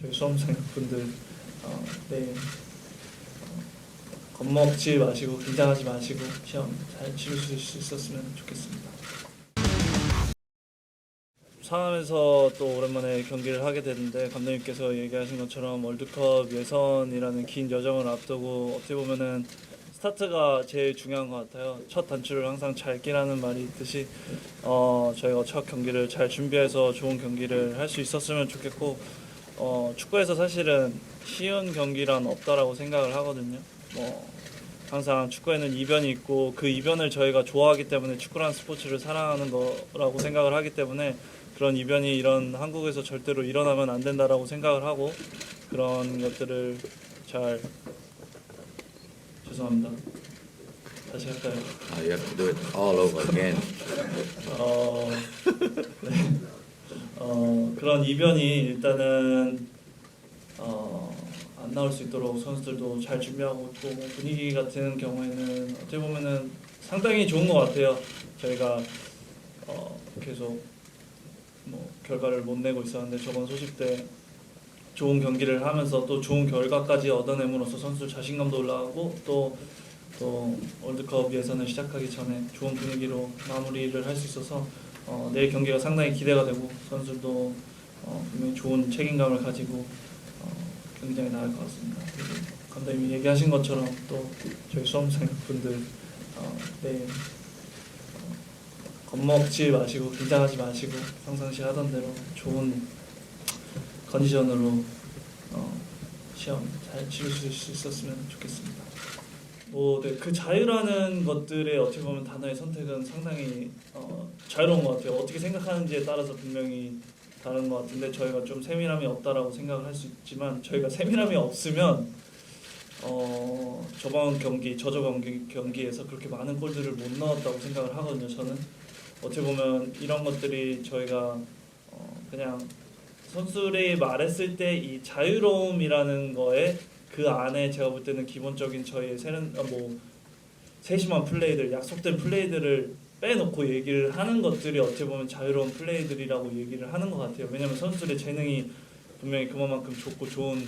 저희 수험생 분들 어, 네, 어, 겁먹지 마시고 긴장하지 마시고 시험 잘 치르실 수 있었으면 좋겠습니다. 상암에서 또 오랜만에 경기를 하게 됐는데 감독님께서 얘기하신 것처럼 월드컵 예선이라는 긴 여정을 앞두고 어떻게 보면은 스타트가 제일 중요한 것 같아요. 첫 단추를 항상 잘 끼라는 말이 있듯이 어, 저희가 첫 경기를 잘 준비해서 좋은 경기를 할 수 있었으면 좋겠고 어, 축구에서 사실은 쉬운 경기란 없다라고 생각을 하거든요. 뭐 항상 축구에는 이변이 있고 그 이변을 저희가 좋아하기 때문에 축구라는 스포츠를 사랑하는 거라고 생각을 하기 때문에 그런 이변이 이런 한국에서 절대로 일어나면 안 된다라고 생각을 하고 그런 것들을 잘 죄송합니다. 다시 할까요? Uh, you have to do it all over again. 어, 네. 어, 그런 이변이 일단은 어, 안 나올 수 있도록 선수들도 잘 준비하고 뭐 분위기 같은 경우에는 어떻게 보면은 상당히 좋은 것 같아요. 저희가 어, 계속 뭐 결과를 못 내고 있었는데 저번 소집 때 좋은 경기를 하면서 또 좋은 결과까지 얻어냄으로써 선수 자신감도 올라가고 또 또 월드컵 예선을 시작하기 전에 좋은 분위기로 마무리를 할 수 있어서 어, 내일 경기가 상당히 기대가 되고 선수들도 어, 분명히 좋은 책임감을 가지고 어, 경기장에 나갈 것 같습니다. 감독님이 얘기하신 것처럼 또 저희 수험생 분들 어, 내일 어, 겁먹지 마시고 긴장하지 마시고 평상시 하던 대로 좋은 컨디션으로 어, 시험 잘 치르실 수 있었으면 좋겠습니다. 뭐, 네, 그 자유라는 것들의 어떻게 보면 단어의 선택은 상당히 어, 자유로운 것 같아요. 어떻게 생각하는지에 따라서 분명히 다른 것 같은데 저희가 좀 세밀함이 없다라고 생각을 할 수 있지만 저희가 세밀함이 없으면 어, 저번 경기, 저저번 경기, 경기에서 그렇게 많은 골들을 못 넣었다고 생각을 하거든요. 저는 어떻게 보면 이런 것들이 저희가 어, 그냥 선수들이 말했을 때 이 자유로움이라는 거에 그 안에 제가 볼 때는 기본적인 저희의 세련 어, 뭐 세심한 플레이들, 약속된 플레이들을 빼놓고 얘기를 하는 것들이 어떻게 보면 자유로운 플레이들이라고 얘기를 하는 것 같아요. 왜냐하면 선수들의 재능이 분명히 그만큼 좋고 좋은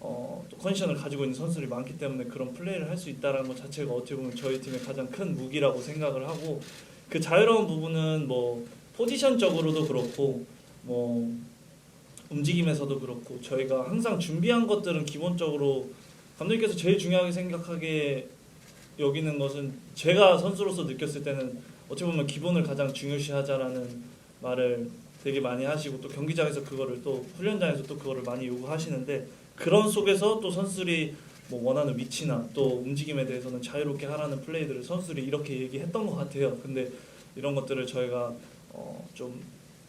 어, 또 컨디션을 가지고 있는 선수들이 많기 때문에 그런 플레이를 할 수 있다는 것 자체가 어떻게 보면 저희 팀의 가장 큰 무기라고 생각을 하고 그 자유로운 부분은 뭐 포지션적으로도 그렇고 뭐 움직임에서도 그렇고 저희가 항상 준비한 것들은 기본적으로 감독님께서 제일 중요하게 생각하게 여기는 것은 제가 선수로서 느꼈을 때는 어떻게 보면 기본을 가장 중요시하자라는 말을 되게 많이 하시고 또 경기장에서 그거를 또 훈련장에서 또 그거를 많이 요구하시는데 그런 속에서 또 선수들이 뭐 원하는 위치나 또 움직임에 대해서는 자유롭게 하라는 플레이들을 선수들이 이렇게 얘기했던 것 같아요. 근데 이런 것들을 저희가 어, 좀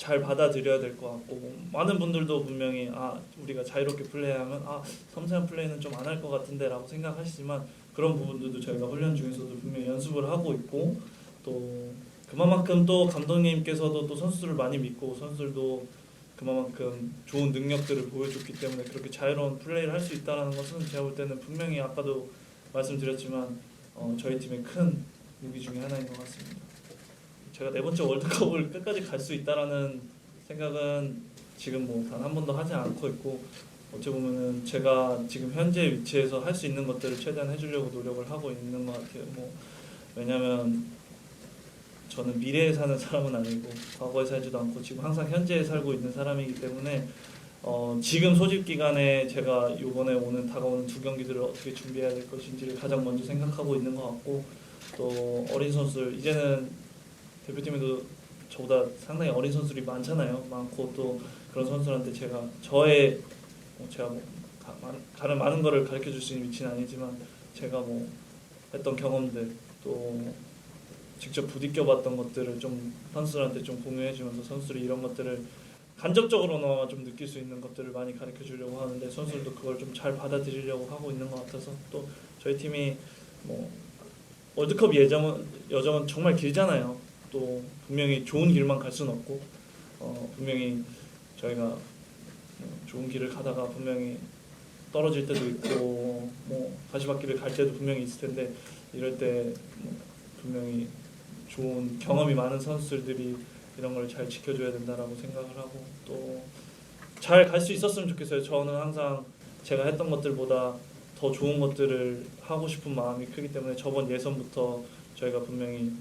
잘 받아들여야 될 것 같고 뭐 많은 분들도 분명히 아 우리가 자유롭게 플레이하면 아 섬세한 플레이는 좀 안 할 것 같은데라고 생각하시지만 그런 부분들도 저희가 훈련 중에서도 분명히 연습을 하고 있고 또 그만큼 또 감독님께서도 또 선수들을 많이 믿고 선수들도 그만큼 좋은 능력들을 보여줬기 때문에 그렇게 자유로운 플레이를 할 수 있다는 것은 제가 볼 때는 분명히 아까도 말씀드렸지만 어, 저희 팀의 큰 무기 중에 하나인 것 같습니다. 제가 네 번째 월드컵을 끝까지 갈 수 있다라는 생각은 지금 뭐 단 한 번도 하지 않고 있고 어찌 보면은 제가 지금 현재 위치에서 할 수 있는 것들을 최대한 해주려고 노력을 하고 있는 것 같아요. 뭐 왜냐하면 저는 미래에 사는 사람은 아니고 과거에 살지도 않고 지금 항상 현재에 살고 있는 사람이기 때문에 어, 지금 소집 기간에 제가 이번에 오는 다가오는 두 경기들을 어떻게 준비해야 될 것인지를 가장 먼저 생각하고 있는 것 같고 또 어린 선수들 이제는 대표팀에도 저보다 상당히 어린 선수들이 많잖아요. 많고 또 그런 선수들한테 제가 저의 뭐 제가 뭐 다른 많은 거를 가르쳐 줄 수 있는 위치는 아니지만 제가 뭐 했던 경험들 또 직접 부딪혀 봤던 것들을 좀 선수들한테 좀 공유해 주면서 선수들이 이런 것들을 간접적으로나마 좀 느낄 수 있는 것들을 많이 가르쳐 주려고 하는데 선수들도 그걸 좀 잘 받아들이려고 하고 있는 것 같아서 또 저희 팀이 뭐 월드컵 예정은 여정은 정말 길잖아요. 또 분명히 좋은 길만 갈 수는 없고 어, 분명히 저희가 뭐 좋은 길을 가다가 분명히 떨어질 때도 있고 뭐 가시밭길을 갈 때도 분명히 있을 텐데 이럴 때 뭐 분명히 좋은 경험이 많은 선수들이 이런 걸 잘 지켜줘야 된다라고 생각을 하고 또 잘 갈 수 있었으면 좋겠어요. 저는 항상 제가 했던 것들보다 더 좋은 것들을 하고 싶은 마음이 크기 때문에 저번 예선부터 저희가 분명히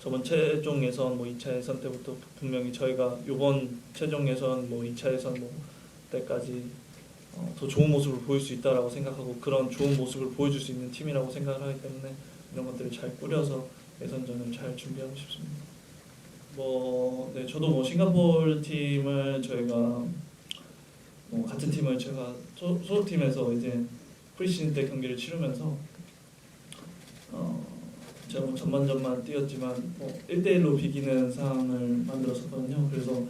저번 최종 예선 뭐 2차 예선 때부터 분명히 저희가 이번 최종 예선 뭐 2차 예선 뭐 때까지 어, 더 좋은 모습을 보일 수 있다라고 생각하고 그런 좋은 모습을 보여줄 수 있는 팀이라고 생각을 하기 때문에 이런 것들을 잘 꾸려서 예선전을 잘 준비하고 싶습니다. 뭐, 네, 저도 뭐 싱가포르 팀을 저희가 뭐 같은 팀을 제가 소, 소속팀에서 이제 프리시즌 때 경기를 치르면서 어, 제가 뭐 전반전만 뛰었지만 뭐 1대1로 비기는 상황을 만들었었거든요. 그래서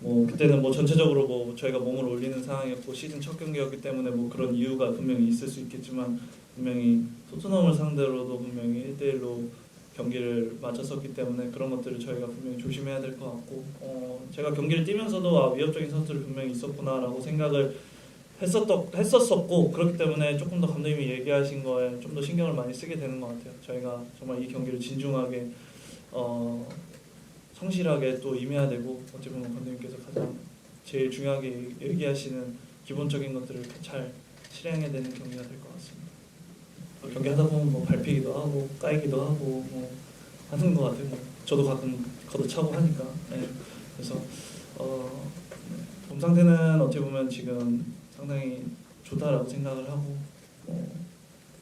뭐 그때는 뭐 전체적으로 뭐 저희가 몸을 올리는 상황이었고 시즌 첫 경기였기 때문에 뭐 그런 이유가 분명히 있을 수 있겠지만 분명히 토트넘을 상대로도 분명히 1대1로 경기를 마쳤었기 때문에 그런 것들을 저희가 분명히 조심해야 될 것 같고 어, 제가 경기를 뛰면서도 아, 위협적인 선수들이 분명히 있었구나라고 생각을 했었던 했었었고 그렇기 때문에 조금 더 감독님이 얘기하신 거에 좀 더 신경을 많이 쓰게 되는 것 같아요. 저희가 정말 이 경기를 진중하게 어, 성실하게 또 임해야 되고 어찌 보면 감독님께서 가장 제일 중요하게 얘기하시는 기본적인 것들을 잘 실행해야 되는 경기가 될 것 같습니다. 어, 경기 하다 보면 뭐 밟히기도 하고 까이기도 하고 뭐 하는 것 같아요. 뭐 저도 가끔 걷어차고 하니까. 네. 그래서 어, 네. 몸 상태는 어떻게 보면 지금 상당히 좋다라고 생각을 하고 어,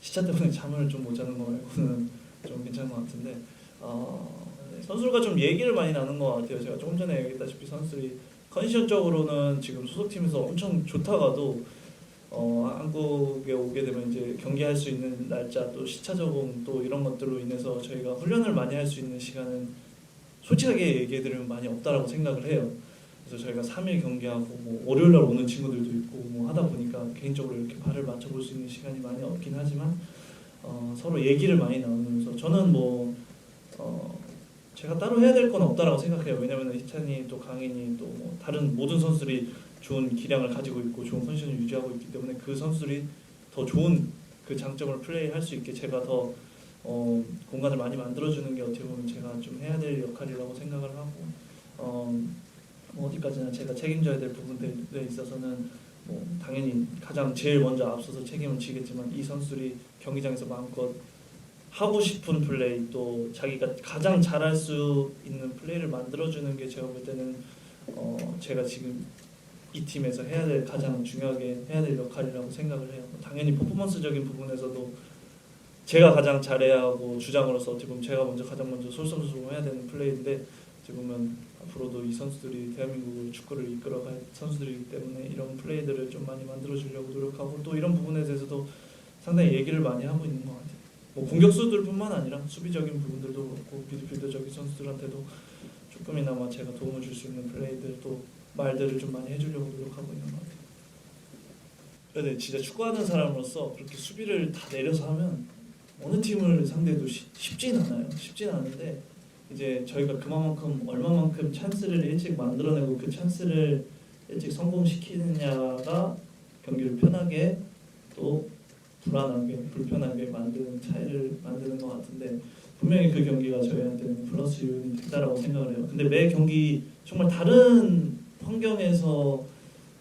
시차 때문에 잠을 좀 못 자는 거 말고는 좀 괜찮은 것 같은데 어, 네. 선수들과 좀 얘기를 많이 나눈 것 같아요. 제가 조금 전에 얘기했다시피 선수들이 컨디션적으로는 지금 소속팀에서 엄청 좋다가도 어, 한국에 오게 되면 이제 경기할 수 있는 날짜 또 시차 적응 또 이런 것들로 인해서 저희가 훈련을 많이 할 수 있는 시간은 솔직하게 얘기해드리면 많이 없다라고 생각을 해요. 그래서 저희가 3일 경기하고 뭐 월요일 날 오는 친구들도 있고 뭐 하다 보니까 개인적으로 이렇게 발을 맞춰볼 수 있는 시간이 많이 없긴 하지만 어, 서로 얘기를 많이 나누면서 저는 뭐 어, 제가 따로 해야 될 건 없다라고 생각해요. 왜냐면 희찬이 또 강인이 또 뭐 다른 모든 선수들이 좋은 기량을 가지고 있고 좋은 컨디션을 유지하고 있기 때문에 그 선수들이 더 좋은 그 장점을 플레이할 수 있게 제가 더 어, 공간을 많이 만들어주는 게 어떻게 보면 제가 좀 해야 될 역할이라고 생각을 하고 어, 뭐 어디까지나 제가 책임져야 될 부분들에 있어서는 뭐 당연히 가장 제일 먼저 앞서서 책임을 지겠지만 이 선수들이 경기장에서 마음껏 하고 싶은 플레이 또 자기가 가장 잘할 수 있는 플레이를 만들어주는 게 제가 볼 때는 어, 제가 지금 이 팀에서 해야 될 가장 중요하게 해야 될 역할이라고 생각을 해요. 뭐 당연히 퍼포먼스적인 부분에서도 제가 가장 잘해야 하고 주장으로서 어떻게 보면 제가 먼저 가장 먼저 솔선수범해야 되는 플레이인데 보면 앞으로도 이 선수들이 대한민국을 축구를 이끌어갈 선수들이기 때문에 이런 플레이들을 좀 많이 만들어 주려고 노력하고 또 이런 부분에 대해서도 상당히 얘기를 많이 하고 있는 것 같아요. 뭐 공격수들뿐만 아니라 수비적인 부분들도 그렇고 미드필더적인 선수들한테도 조금이나마 제가 도움을 줄 수 있는 플레이들 또 말들을 좀 많이 해주려고 노력하고 있는 것 같아요. 근데 진짜 축구하는 사람으로서 그렇게 수비를 다 내려서 하면 어느 팀을 상대도 쉽- 쉽진 않아요. 쉽진 않은데 이제 저희가 그만큼 얼마만큼 찬스를 일찍 만들어내고 그 찬스를 일찍 성공시키느냐가 경기를 편하게 또 불안하게 불편하게 만드는 차이를 만드는 것 같은데 분명히 그 경기가 저희한테는 플러스 요인이 됐다라고 생각을 해요. 근데 매 경기 정말 다른 환경에서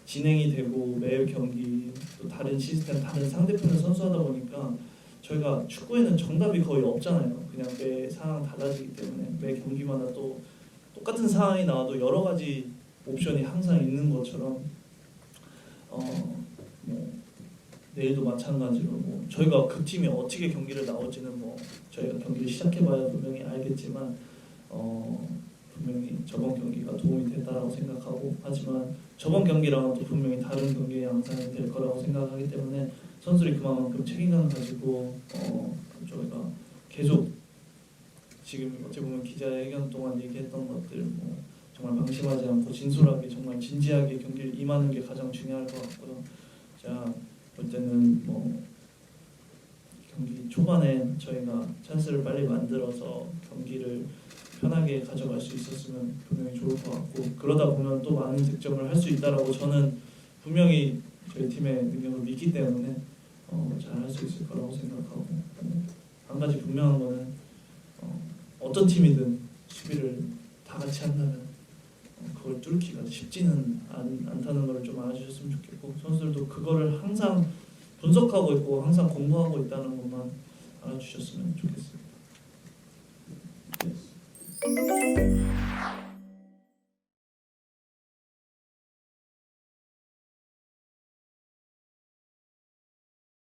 진행이 되고 매 경기 또 다른 시스템, 다른 상대편을 선수하다 보니까 저희가 축구에는 정답이 거의 없잖아요. 그냥 매 상황 달라지기 때문에 매 경기마다 또 똑같은 상황이 나와도 여러 가지 옵션이 항상 있는 것처럼 어, 뭐 내일도 마찬가지로 뭐 저희가 그 팀이 어떻게 경기를 나올지는 뭐 저희가 경기를 시작해봐야 분명히 알겠지만 어, 분명히 저번 경기가 도움이 됐다라고 생각하고 하지만 저번 경기랑은 또 분명히 다른 경기의 양상이 될 거라고 생각하기 때문에 선수들이 그만큼 책임감을 가지고 어, 저희가 계속 지금 어찌 보면 기자회견 동안 얘기했던 것들 뭐 정말 방심하지 않고 진솔하게 정말 진지하게 경기를 임하는 게 가장 중요할 것 같고요. 자, 볼 때는 뭐 경기 초반에 저희가 찬스를 빨리 만들어서 경기를 편하게 가져갈 수 있었으면 분명히 좋을 것 같고 그러다 보면 또 많은 득점을 할 수 있다라고 저는 분명히 저희 팀의 능력을 믿기 때문에 어, 잘할 수 있을 거라고 생각하고 어, 한 가지 분명한 거는 어, 어떤 팀이든 수비를 다 같이 한다면 어, 그걸 뚫기가 쉽지는 않, 않다는 걸 좀 알아주셨으면 좋겠고 선수들도 그거를 항상 분석하고 있고 항상 공부하고 있다는 것만 알아주셨으면 좋겠습니다.